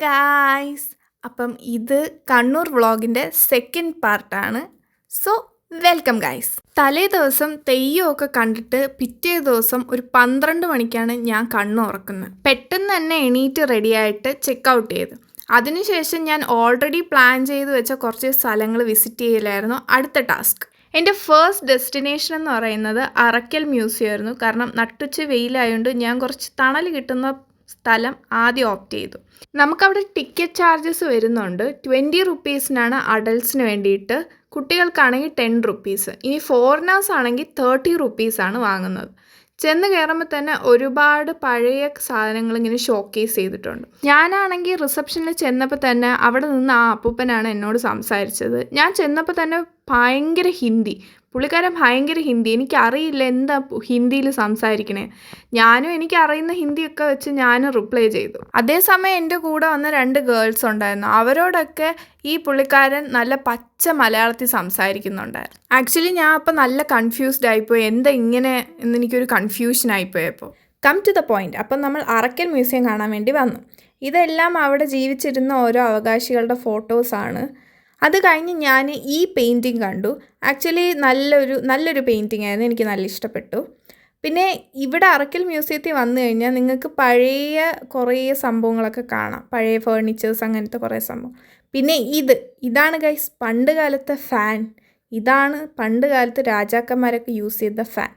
Guys അപ്പം ഇത് കണ്ണൂർ വ്ളോഗിന്റെ സെക്കൻഡ് പാർട്ടാണ് സോ വെൽക്കം ഗായ്സ് തലേ ദിവസം തെയ്യമൊക്കെ കണ്ടിട്ട് പിറ്റേ ദിവസം ഒരു പന്ത്രണ്ട് മണിക്കാണ് ഞാൻ കണ്ണുറക്കുന്നത് പെട്ടെന്ന് തന്നെ എണീറ്റ് റെഡിയായിട്ട് ചെക്ക് ഔട്ട് ചെയ്ത്. അതിനുശേഷം ഞാൻ ഓൾറെഡി പ്ലാൻ ചെയ്ത് വെച്ച കുറച്ച് സ്ഥലങ്ങൾ വിസിറ്റ് ചെയ്യലായിരുന്നു അടുത്ത ടാസ്ക് എന്റെ ഫേസ്റ്റ് ഡെസ്റ്റിനേഷൻ എന്ന് പറയുന്നത് അറക്കൽ മ്യൂസിയം ആയിരുന്നു. കാരണം നട്ടുച്ച വെയിലായതുകൊണ്ട് ഞാൻ കുറച്ച് തണൽ കിട്ടുന്ന സ്ഥലം ആദ്യം ഓപ്റ്റ് ചെയ്തു. നമുക്കവിടെ ടിക്കറ്റ് ചാർജസ് വരുന്നുണ്ട്. ട്വന്റി റുപ്പീസിനാണ് അഡൽട്ട്സിന് വേണ്ടിയിട്ട്. കുട്ടികൾക്കാണെങ്കിൽ ടെൻ റുപ്പീസ് ഇനി ഫോറിനേഴ്സ് ആണെങ്കിൽ തേർട്ടി റുപ്പീസാണ് വാങ്ങുന്നത്. ചെന്ന് കയറുമ്പോൾ തന്നെ ഒരുപാട് പഴയ സാധനങ്ങൾ ഇങ്ങനെ ഷോക്കേസ് ചെയ്തിട്ടുണ്ട്. ഞാനാണെങ്കിൽ റിസപ്ഷനിൽ ചെന്നപ്പോൾ തന്നെ അവിടെ നിന്ന് ആ അപ്പൂപ്പനാണ് എന്നോട് സംസാരിച്ചത്. ഞാൻ ചെന്നപ്പോൾ തന്നെ ഭയങ്കര ഹിന്ദി. പുള്ളിക്കാരൻ ഭയങ്കര ഹിന്ദി. എനിക്കറിയില്ല എന്താ ഹിന്ദിയിൽ സംസാരിക്കണേ. ഞാനും എനിക്കറിയുന്ന ഹിന്ദിയൊക്കെ വെച്ച് ഞാൻ റിപ്ലൈ ചെയ്തു. അതേസമയം എന്റെ കൂടെ വന്ന രണ്ട് ഗേൾസ് ഉണ്ടായിരുന്നു. അവരോടൊക്കെ ഈ പുള്ളിക്കാരൻ നല്ല പച്ച മലയാളത്തിൽ സംസാരിക്കുന്നുണ്ടായിരുന്നു. ആക്ച്വലി ഞാൻ അപ്പോൾ നല്ല കൺഫ്യൂസ്ഡ് ആയിപ്പോയി. എന്താ ഇങ്ങനെ എന്ന് എനിക്കൊരു കൺഫ്യൂഷൻ ആയിപ്പോയപ്പോൾ കം ടു ദ പോയിന്റ്. അപ്പം നമ്മൾ അറക്കൽ മ്യൂസിയം കാണാൻ വേണ്ടി വന്നു. ഇതെല്ലാം അവിടെ ജീവിച്ചിരുന്ന ഓരോ അവകാശികളുടെ ഫോട്ടോസാണ്. അത് കഴിഞ്ഞ് ഞാൻ ഈ പെയിന്റിങ് കണ്ടു. ആക്ച്വലി നല്ലൊരു നല്ലൊരു പെയിന്റിങ് ആയിരുന്നു. എനിക്ക് നല്ല ഇഷ്ടപ്പെട്ടു. പിന്നെ ഇവിടെ അറക്കൽ മ്യൂസിയത്തിൽ വന്നു കഴിഞ്ഞാൽ നിങ്ങൾക്ക് പഴയ കുറേ സംഭവങ്ങളൊക്കെ കാണാം. പഴയ ഫേർണിച്ചേഴ്സ് അങ്ങനത്തെ കുറേ സംഭവം. പിന്നെ ഇത്. ഇതാണ് ഗൈസ് പണ്ട് കാലത്തെ ഫാൻ ഇതാണ് പണ്ട് കാലത്ത് രാജാക്കന്മാരൊക്കെ യൂസ് ചെയ്ത ഫാൻ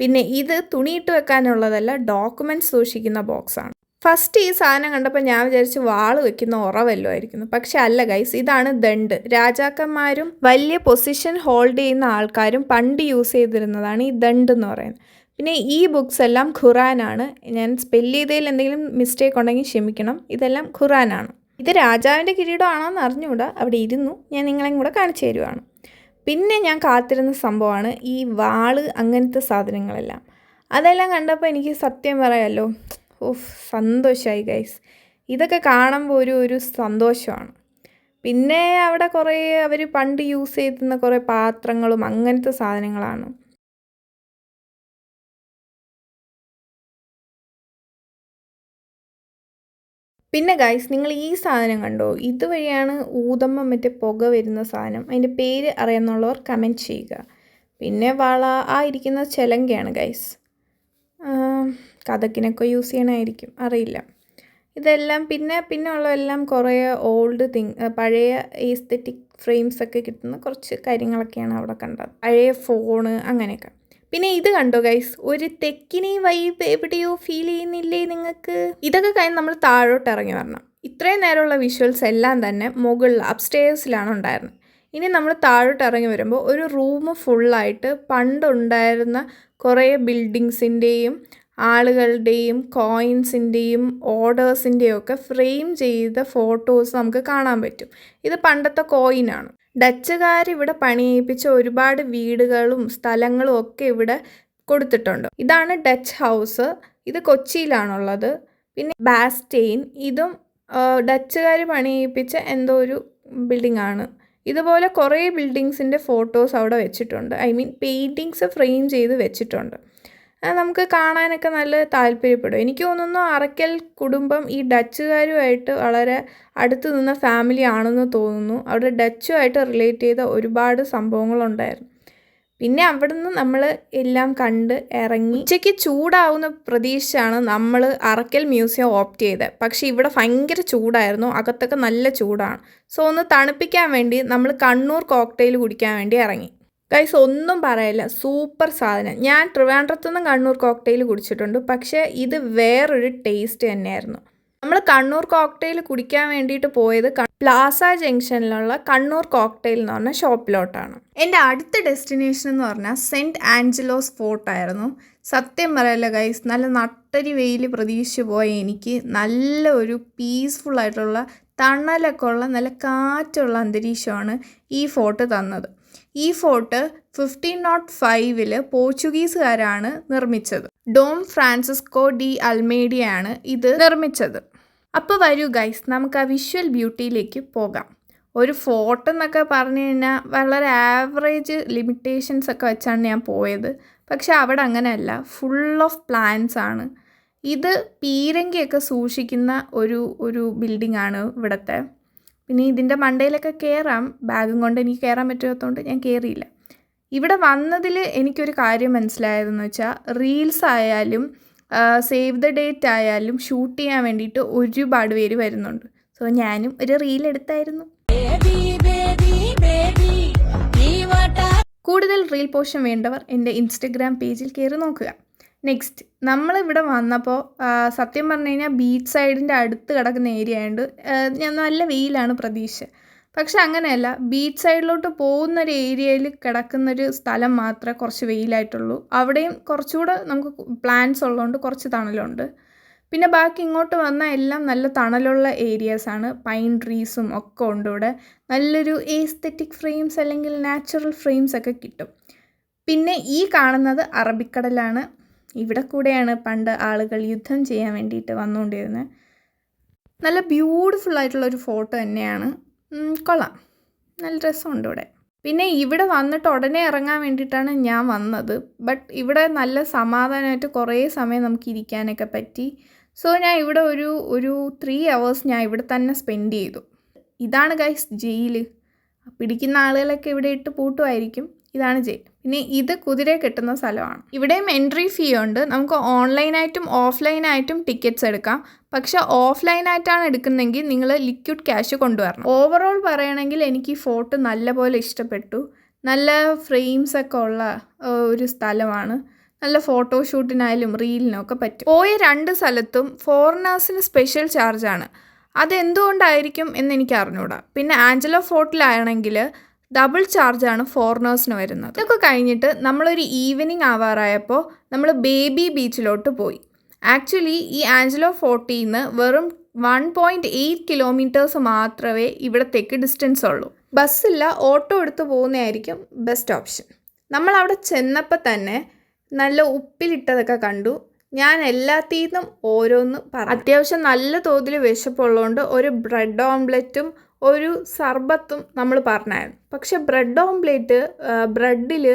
പിന്നെ ഇത് തുണിയിട്ട് വെക്കാനുള്ളതല്ല ഡോക്യുമെന്റ്സ് സൂക്ഷിക്കുന്ന ബോക്സാണ് ഫസ്റ്റ് ഈ സാധനം കണ്ടപ്പോൾ ഞാൻ വിചാരിച്ചു വാൾ വെക്കുന്ന ഉറവല്ലോ ആയിരിക്കുന്നു. പക്ഷെ അല്ല ഗൈസ് ഇതാണ് ദണ്ട്. രാജാക്കന്മാരും വലിയ പൊസിഷൻ ഹോൾഡ് ചെയ്യുന്ന ആൾക്കാരും പണ്ട് യൂസ് ചെയ്തിരുന്നതാണ് ഈ ദണ്ട് എന്ന് പറയുന്നത്. പിന്നെ ഈ ബുക്സ് എല്ലാം ഖുറാനാണ് ഞാൻ സ്പെല്ല് ചെയ്തതിൽ എന്തെങ്കിലും മിസ്റ്റേക്ക് ഉണ്ടെങ്കിൽ ക്ഷമിക്കണം. ഇതെല്ലാം ഖുറാനാണ് ഇത് രാജാവിന്റെ കിരീടമാണോ എന്ന് അറിഞ്ഞുകൂടാ? അവിടെ ഇരുന്നു. ഞാൻ നിങ്ങളെയും കൂടെ കാണിച്ചു തരുവാണ്. പിന്നെ ഞാൻ കാത്തിരുന്ന സംഭവമാണ് ഈ വാൾ അങ്ങനത്തെ സാധനങ്ങളെല്ലാം. അതെല്ലാം കണ്ടപ്പോൾ എനിക്ക് സത്യം പറയാമല്ലോ ഓഫ് സന്തോഷമായി ഗൈസ് ഇതൊക്കെ കാണുമ്പോൾ ഒരു ഒരു സന്തോഷമാണ്. പിന്നെ അവിടെ കുറേ അവർ പണ്ട് യൂസ് ചെയ്തിരുന്ന കുറേ പാത്രങ്ങളും അങ്ങനത്തെ സാധനങ്ങളാണ്. പിന്നെ ഗൈസ് നിങ്ങൾ ഈ സാധനം കണ്ടോ? ഇതുവഴിയാണ് ഊതമ്മ മറ്റേ പുക വരുന്ന സാധനം. അതിന്റെ പേര് അറിയാമെന്നുള്ളവർ കമന്റ് ചെയ്യുക. പിന്നെ വള ആ ഇരിക്കുന്ന ചെലങ്കയാണ് ഗൈസ് കഥക്കിനൊക്കെ യൂസ് ചെയ്യണമായിരിക്കും അറിയില്ല. ഇതെല്ലാം പിന്നെ പിന്നെ ഉള്ളതെല്ലാം കുറേ ഓൾഡ് തിങ് പഴയ ഈസ്തറ്റിക് ഫ്രെയിംസ് ഒക്കെ കിട്ടുന്ന കുറച്ച് കാര്യങ്ങളൊക്കെയാണ് അവിടെ കണ്ടത്. പഴയ ഫോണ് അങ്ങനെയൊക്കെ. പിന്നെ ഇത് കണ്ടോ ഗൈസ് ഒരു തെക്കിനെ വൈബ് എവിടെയോ ഫീൽ ചെയ്യുന്നില്ലേ നിങ്ങൾക്ക്? ഇതൊക്കെ കഴിഞ്ഞ് നമ്മൾ താഴോട്ട് ഇറങ്ങി വരണം. ഇത്രയും നേരമുള്ള വിഷ്വൽസ് എല്ലാം തന്നെ മുകളിൽ അപ്സ്റ്റേഴ്സിലാണ് ഉണ്ടായിരുന്നത്. ഇനി നമ്മൾ താഴോട്ട് ഇറങ്ങി വരുമ്പോൾ ഒരു റൂം ഫുള്ളായിട്ട് പണ്ടുണ്ടായിരുന്ന കുറേ ബിൽഡിങ്സിന്റെയും ആളുകളുടെയും കോയിൻസിന്റെയും ഓർഡേഴ്സിന്റെയും ഒക്കെ ഫ്രെയിം ചെയ്ത ഫോട്ടോസ് നമുക്ക് കാണാൻ പറ്റും. ഇത് പണ്ടത്തെ കോയിനാണ് ഡച്ചുകാർ ഇവിടെ പണിയിപ്പിച്ച ഒരുപാട് വീടുകളും സ്ഥലങ്ങളും ഒക്കെ ഇവിടെ കൊടുത്തിട്ടുണ്ട്. ഇതാണ് ഡച്ച് ഹൗസ് ഇത് കൊച്ചിയിലാണുള്ളത്. പിന്നെ ബാസ്റ്റെയിൻ ഇതും ഡച്ചുകാർ പണിയിപ്പിച്ച എന്തോ ഒരു ബിൽഡിംഗ് ആണ്. ഇതുപോലെ കുറേ ബിൽഡിങ്സിന്റെ ഫോട്ടോസ് അവിടെ വെച്ചിട്ടുണ്ട്. ഐ മീൻ പെയിന്റിങ്സ് ഫ്രെയിം ചെയ്ത് വെച്ചിട്ടുണ്ട്. നമുക്ക് കാണാനൊക്കെ നല്ല താല്പര്യപ്പെടും. എനിക്ക് തോന്നുന്നു അറക്കൽ കുടുംബം ഈ ഡച്ചുകാരുമായിട്ട് വളരെ അടുത്ത് നിന്ന ഫാമിലി ആണെന്ന് തോന്നുന്നു. അവിടെ ഡച്ചുമായിട്ട് റിലേറ്റ് ചെയ്ത ഒരുപാട് സംഭവങ്ങളുണ്ടായിരുന്നു. പിന്നെ അവിടുന്ന് നമ്മൾ എല്ലാം കണ്ട് ഇറങ്ങി ഉച്ചയ്ക്ക് ചൂടാവുന്ന പ്രതീക്ഷയാണ് നമ്മൾ അറക്കൽ മ്യൂസിയം ഓപ്റ്റ് ചെയ്തത്. പക്ഷേ ഇവിടെ ഭയങ്കര ചൂടായിരുന്നു. അകത്തൊക്കെ നല്ല ചൂടാണ്. സോ ഒന്ന് തണുപ്പിക്കാൻ വേണ്ടി നമ്മൾ കണ്ണൂർ കോക്ടെയിൽ കുടിക്കാൻ വേണ്ടി ഇറങ്ങി. ഗൈസ് ഒന്നും പറയില്ല. സൂപ്പർ സാധനം. ഞാൻ ട്രിവാൻഡ്രത്തു നിന്നും കണ്ണൂർ കോക്ടെയിൽ കുടിച്ചിട്ടുണ്ട്. പക്ഷേ ഇത് വേറൊരു ടേസ്റ്റ് തന്നെയായിരുന്നു. നമ്മൾ കണ്ണൂർ കോക്ടെയിൽ കുടിക്കാൻ വേണ്ടിയിട്ട് പോയത് പ്ലാസ ജംഗ്ഷനിലുള്ള കണ്ണൂർ കോക്ടെയിൽ എന്ന് പറഞ്ഞ ഷോപ്പിലോട്ടാണ് എന്റെ അടുത്ത ഡെസ്റ്റിനേഷൻ എന്ന് പറഞ്ഞാൽ സെന്റ് ആഞ്ചലോസ് ഫോർട്ടായിരുന്നു സത്യം പറയല്ല ഗൈസ് നല്ല നട്ടരി വെയിൽ പ്രതീക്ഷിച്ച് പോയ എനിക്ക് നല്ല ഒരു പീസ്ഫുൾ ആയിട്ടുള്ള തണലൊക്കെ ഉള്ള നല്ല കാറ്റുള്ള അന്തരീക്ഷമാണ് ഈ ഫോർട്ട് തന്നത്. ഈ ഫോർട്ട് ഫിഫ്റ്റീൻ നോട്ട് ഫൈവിൽ പോർച്ചുഗീസുകാരാണ് നിർമ്മിച്ചത്. ഡോം ഫ്രാൻസിസ്കോ ഡി അൽമേഡിയാണ് ഇത് നിർമ്മിച്ചത്. അപ്പോൾ വരൂ ഗൈസ് നമുക്ക് ആ വിഷ്വൽ ബ്യൂട്ടിയിലേക്ക് പോകാം. ഒരു ഫോട്ടോ എന്നൊക്കെ പറഞ്ഞു കഴിഞ്ഞാൽ വളരെ ആവറേജ് ലിമിറ്റേഷൻസ് ഒക്കെ വെച്ചാണ് ഞാൻ പോയത്. പക്ഷെ അവിടെ അങ്ങനെയല്ല ഫുൾ ഓഫ് പ്ലാൻസ് ആണ്. ഇത് പീരങ്കിയൊക്കെ സൂക്ഷിക്കുന്ന ഒരു ഒരു ബിൽഡിംഗ് ആണ് ഇവിടുത്തെ. പിന്നെ ഇതിന്റെ മണ്ടയിലൊക്കെ കയറാം ബാഗും കൊണ്ട് എനിക്ക് കയറാൻ പറ്റാത്തതുകൊണ്ട് ഞാൻ കയറിയില്ല ഇവിടെ വന്നതിൽ എനിക്കൊരു കാര്യം മനസ്സിലായതെന്ന് വെച്ചാൽ റീൽസ് ആയാലും സേവ് ദ ഡേറ്റ് ആയാലും ഷൂട്ട് ചെയ്യാൻ വേണ്ടിയിട്ട് ഒരുപാട് പേര് വരുന്നുണ്ട്. സോ ഞാനും ഒരു റീൽ എടുത്തായിരുന്നു. കൂടുതൽ റീൽ പോഷൻ വേണ്ടവർ എന്റെ ഇൻസ്റ്റഗ്രാം പേജിൽ കയറി നോക്കുക. നെക്സ്റ്റ് നമ്മളിവിടെ വന്നപ്പോൾ സത്യം പറഞ്ഞു കഴിഞ്ഞാൽ ബീച്ച് സൈഡിന്റെ അടുത്ത് കിടക്കുന്ന ഏരിയ ആയതുകൊണ്ട് ഞാൻ നല്ല വെയിലാണ് പ്രതീക്ഷ. പക്ഷെ അങ്ങനെയല്ല ബീച്ച് സൈഡിലോട്ട് പോകുന്ന ഒരു ഏരിയയിൽ കിടക്കുന്നൊരു സ്ഥലം മാത്രമേ കുറച്ച് വെയിലായിട്ടുള്ളൂ. അവിടെയും കുറച്ചുകൂടെ നമുക്ക് പ്ലാന്റ്സ് ഉള്ളതുകൊണ്ട് കുറച്ച് തണലുണ്ട്. പിന്നെ ബാക്കി ഇങ്ങോട്ട് വന്നാൽ എല്ലാം നല്ല തണലുള്ള ഏരിയാസാണ് പൈൻ ട്രീസും ഒക്കെ ഉണ്ട് ഇവിടെ. നല്ലൊരു ഏസ്തെറ്റിക് ഫ്രെയിംസ് അല്ലെങ്കിൽ നാച്ചുറൽ ഫ്രെയിംസ് ഒക്കെ കിട്ടും. പിന്നെ ഈ കാണുന്നത് അറബിക്കടലാണ്. ഇവിടെ കൂടെയാണ് പണ്ട് ആളുകൾ യുദ്ധം ചെയ്യാൻ വേണ്ടിയിട്ട് വന്നുകൊണ്ടിരുന്നത്. നല്ല ബ്യൂട്ടിഫുൾ ആയിട്ടുള്ള ഒരു ഫോട്ടോ തന്നെയാണ്. കൊള്ളാം. നല്ല രസമുണ്ട് ഇവിടെ. പിന്നെ ഇവിടെ വന്നിട്ട് ഉടനെ ഇറങ്ങാൻ വേണ്ടിയിട്ടാണ് ഞാൻ വന്നത്. ബട്ട് ഇവിടെ നല്ല സമാധാനമായിട്ട് കുറേ സമയം നമുക്ക് ഇരിക്കാനൊക്കെ പറ്റി. സോ ഞാൻ ഇവിടെ ഒരു ഒരു ത്രീ അവേഴ്സ് ഞാൻ ഇവിടെ തന്നെ സ്പെൻഡ് ചെയ്തു. ഇതാണ് ഗൈസ് ജയിൽ പിടിക്കുന്ന ആളുകളൊക്കെ ഇവിടെ ഇട്ട് പൂട്ടുമായിരിക്കും. ഇതാണ് ജെ. പിന്നെ ഇത് കുതിര കിട്ടുന്ന സ്ഥലമാണ്. ഇവിടെയും എൻട്രി ഫീ ഉണ്ട്. നമുക്ക് ഓൺലൈനായിട്ടും ഓഫ്ലൈനായിട്ടും ടിക്കറ്റ്സ് എടുക്കാം. പക്ഷെ ഓഫ്ലൈനായിട്ടാണ് എടുക്കുന്നതെങ്കിൽ നിങ്ങൾ ലിക്വിഡ് ക്യാഷ് കൊണ്ടുവരണം. ഓവറോൾ പറയണമെങ്കിൽ എനിക്ക് ഈ ഫോട്ടോ നല്ലപോലെ ഇഷ്ടപ്പെട്ടു. നല്ല ഫ്രെയിംസ് ഒക്കെ ഉള്ള ഒരു സ്ഥലമാണ്. നല്ല ഫോട്ടോഷൂട്ടിനായാലും റീലിനൊക്കെ പറ്റും. പോയ രണ്ട് സ്ഥലത്തും ഫോറിനേഴ്സിന് സ്പെഷ്യൽ ചാർജാണ് അതെന്തുകൊണ്ടായിരിക്കും എന്ന് എനിക്ക് അറിഞ്ഞൂടാ. പിന്നെ ആഞ്ചലോ ഫോർട്ടിലാണെങ്കിൽ ഡബിൾ ചാർജാണ് ഫോറിനേഴ്സിന് വരുന്നത്. ഇതൊക്കെ കഴിഞ്ഞിട്ട് നമ്മളൊരു ഈവനിങ് ആവാറായപ്പോൾ നമ്മൾ ബേബി ബീച്ചിലോട്ട് പോയി. ആക്ച്വലി ഈ ആഞ്ചലോ ഫോർട്ടിയിൽ നിന്ന് വെറും വൺ പോയിന്റ് എയ്റ്റ് കിലോമീറ്റേഴ്സ് മാത്രമേ ഇവിടത്തേക്ക് ഡിസ്റ്റൻസ് ഉള്ളൂ. ബസ്സില്ല ഓട്ടോ എടുത്ത് പോകുന്നതായിരിക്കും ബെസ്റ്റ് ഓപ്ഷൻ. നമ്മൾ അവിടെ ചെന്നപ്പോൾ തന്നെ നല്ല ഉപ്പിലിട്ടതൊക്കെ കണ്ടു. ഞാൻ എല്ലാത്തിൽ നിന്നും ഓരോന്ന് പറ അത്യാവശ്യം നല്ല തോതിൽ വിശപ്പുള്ളതുകൊണ്ട് ഒരു ബ്രെഡ് ഓംലെറ്റും ഒരു സർബത്തും നമ്മൾ പറഞ്ഞായിരുന്നു. പക്ഷെ ബ്രെഡ് ഓംലെറ്റ് ബ്രെഡിൽ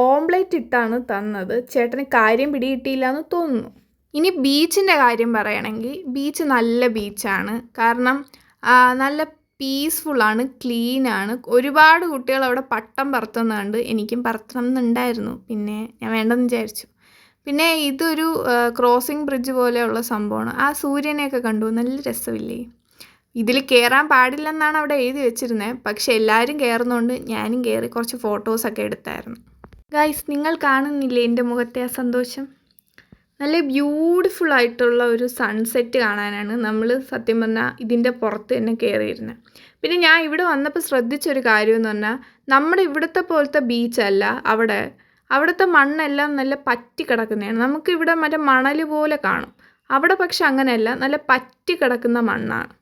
ഓംലെറ്റ് ഇട്ടാണ് തന്നത്. ചേട്ടന് കാര്യം പിടികിട്ടിയില്ല എന്ന് തോന്നുന്നു. ഇനി ബീച്ചിന്റെ കാര്യം പറയുകയാണെങ്കിൽ ബീച്ച് നല്ല ബീച്ചാണ് കാരണം നല്ല പീസ്ഫുള്ളാണ് ക്ലീനാണ് ഒരുപാട് കുട്ടികൾ അവിടെ പട്ടം പറത്തുന്നുണ്ട് എനിക്കും പറത്തണം എന്നുണ്ടായിരുന്നു പിന്നെ ഞാൻ വേണ്ടെന്ന് വിചാരിച്ചു. പിന്നെ ഇതൊരു ക്രോസിംഗ് ബ്രിഡ്ജ് പോലെയുള്ള സംഭവമാണ്. ആ സൂര്യനെയൊക്കെ കണ്ടു. നല്ല രസമില്ലേ? ഇതിൽ കയറാൻ പാടില്ലെന്നാണ് അവിടെ എഴുതി വെച്ചിരുന്നത് പക്ഷെ എല്ലാവരും കയറുന്നതുകൊണ്ട് ഞാനും കയറി കുറച്ച് ഫോട്ടോസൊക്കെ എടുത്തായിരുന്നു. ഗൈസ് നിങ്ങൾ കാണുന്നില്ലേ എന്റെ മുഖത്തെ ആ സന്തോഷം? നല്ല ബ്യൂട്ടിഫുൾ ആയിട്ടുള്ള ഒരു സൺസെറ്റ് കാണാനാണ് നമ്മൾ സത്യം പറഞ്ഞാൽ ഇതിന്റെ പുറത്ത് തന്നെ കയറിയിരുന്നത് പിന്നെ ഞാൻ ഇവിടെ വന്നപ്പോൾ ശ്രദ്ധിച്ചൊരു കാര്യം എന്ന് പറഞ്ഞാൽ നമ്മുടെ ഇവിടുത്തെ പോലത്തെ ബീച്ചല്ല അവിടെ. അവിടുത്തെ മണ്ണെല്ലാം നല്ല പറ്റി കിടക്കുന്നതാണ്. നമുക്ക് ഇവിടെ മറ്റേ മണൽ പോലെ കാണും. അവിടെ പക്ഷെ അങ്ങനെയല്ല നല്ല പറ്റി കിടക്കുന്ന മണ്ണാണ്.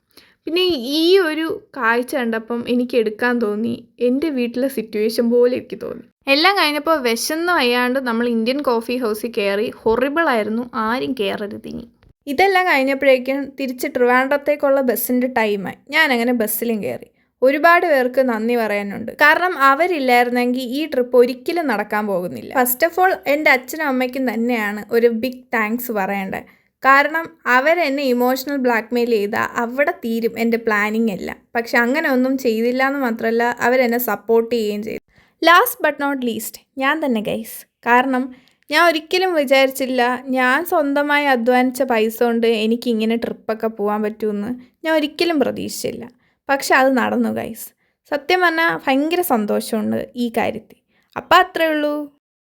പിന്നെ ഈ ഒരു കാഴ്ച കണ്ടപ്പം എനിക്ക് എടുക്കാൻ തോന്നി എന്റെ വീട്ടിലെ സിറ്റുവേഷൻ പോലെ എനിക്ക് തോന്നി. എല്ലാം കഴിഞ്ഞപ്പോൾ വിശന്ന് വയ്യാണ്ട് നമ്മൾ ഇന്ത്യൻ കോഫി ഹൗസിൽ കയറി ഹൊറിബിളായിരുന്നു ആരും കയറരുത് ഇനി. ഇതെല്ലാം കഴിഞ്ഞപ്പോഴേക്കും തിരിച്ച് ട്രിവാൻഡ്രത്തേക്കുള്ള ബസ്സിന്റെ ടൈമായി ഞാൻ അങ്ങനെ ബസ്സിലും കയറി. ഒരുപാട് പേർക്ക് നന്ദി പറയാനുണ്ട്. കാരണം അവരില്ലായിരുന്നെങ്കിൽ ഈ ട്രിപ്പ് ഒരിക്കലും നടക്കാൻ പോകുന്നില്ല. ഫസ്റ്റ് ഓഫ് ഓൾ എന്റെ അച്ഛനും അമ്മയ്ക്കും തന്നെയാണ് ഒരു ബിഗ് താങ്ക്സ് പറയേണ്ടത്. കാരണം അവരെന്നെ ഇമോഷണൽ ബ്ലാക്ക്മെയിൽ ചെയ്താൽ അവിടെ തീരും എന്റെ പ്ലാനിങ് എല്ലാം. പക്ഷെ അങ്ങനെ ഒന്നും ചെയ്തില്ല എന്ന് മാത്രമല്ല അവരെന്നെ സപ്പോർട്ട് ചെയ്യുകയും ചെയ്തു. ലാസ്റ്റ് ബട്ട് നോട്ട് ലീസ്റ്റ് ഞാൻ തന്നെ ഗൈസ് കാരണം ഞാൻ ഒരിക്കലും വിചാരിച്ചില്ല ഞാൻ സ്വന്തമായി അധ്വാനിച്ച പൈസ കൊണ്ട് എനിക്ക് ഇങ്ങനെ ട്രിപ്പൊക്കെ പോകാൻ പറ്റുമെന്ന് ഞാൻ ഒരിക്കലും പ്രതീക്ഷിച്ചില്ല. പക്ഷെ അത് നടന്നു ഗൈസ് സത്യം പറഞ്ഞാൽ ഭയങ്കര സന്തോഷമുണ്ട് ഈ കാര്യത്തിൽ. അപ്പം അത്രേ ഉള്ളൂ.